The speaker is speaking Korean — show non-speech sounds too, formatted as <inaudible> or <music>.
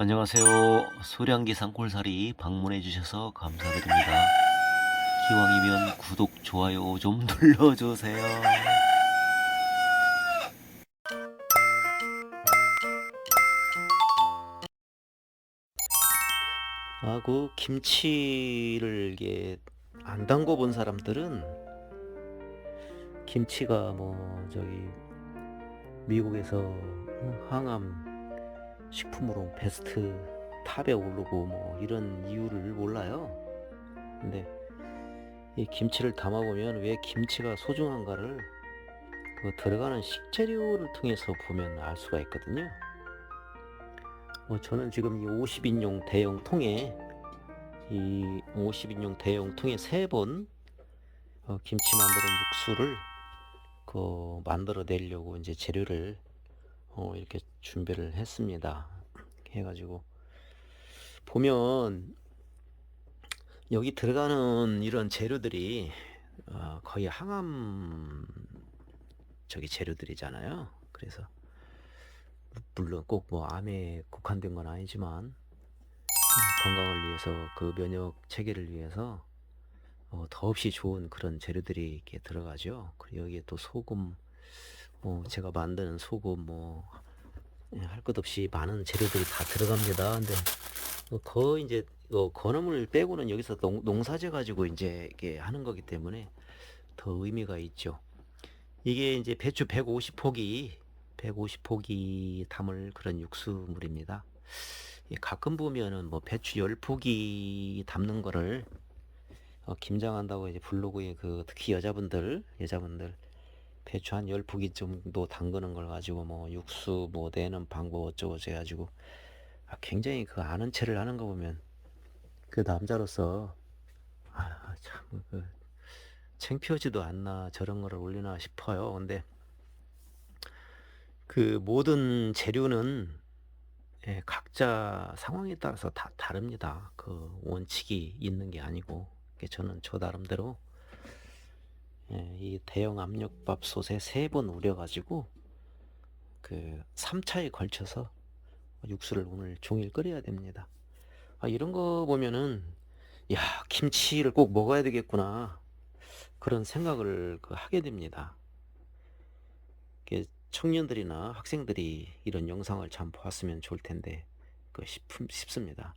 안녕하세요. 소량기 산골살이 방문해 주셔서 감사드립니다. 기왕이면 구독, 좋아요 좀 <laughs> 눌러주세요. 아, 그 김치를 이게 안 담궈 본 사람들은 김치가 뭐 저기 미국에서 항암 식품으로 베스트 탑에 오르고 뭐 이런 이유를 몰라요. 근데 이 김치를 담아 보면 왜 김치가 소중한가를 그 들어가는 식재료를 통해서 보면 알 수가 있거든요. 뭐 저는 지금 이 50인용 대용 통에 이 50인용 대용 통에 세번 어, 김치 만드는 육수를 그 만들어 내려고 이제 재료를 어, 이렇게 준비를 했습니다. 해가지고 보면 여기 들어가는 이런 재료들이 어, 거의 항암 저기 재료들이잖아요. 그래서 물론 꼭 뭐 암에 국한된 건 아니지만 음, 건강을 위해서 그 면역 체계를 위해서 어, 더없이 좋은 그런 재료들이 이렇게 들어가죠. 그리고 여기에 또 소금, 뭐 제가 만드는 소금 뭐 할 것 없이 많은 재료들이 다 들어갑니다. 근데 뭐 거의 이제 어, 건어물 빼고는 여기서 농, 농사재 가지고 이제 이렇게 하는 거기 때문에 더 의미가 있죠. 이게 이제 배추 150포기, 150포기 담을 그런 육수물입니다. 예, 가끔 보면은 뭐 배추 10포기 담는 거를 어, 김장한다고 이제 블로그에 그 특히 여자분들 여자분들 배추 한 10포기 정도 담그는 걸 가지고 뭐 육수 뭐 내는 방법 어쩌고 저쩌고 해가지고 아, 굉장히 그 아는 체를 하는 거 보면 그 남자로서 아 참 그 창피하지도 않나 저런 거를 올리나 싶어요 근데 그 모든 재료는 예, 각자 상황에 따라서 다 다릅니다. 그 원칙이 있는 게 아니고 저는 저 나름대로 예, 이 대형 압력밥솥에 세 번 우려가지고 그 3차에 걸쳐서 육수를 오늘 종일 끓여야 됩니다. 아, 이런 거 보면은 야 김치를 꼭 먹어야 되겠구나 그런 생각을 그 하게 됩니다. 청년들이나 학생들이 이런 영상을 참 보았으면 좋을 텐데 그 싶, 싶습니다.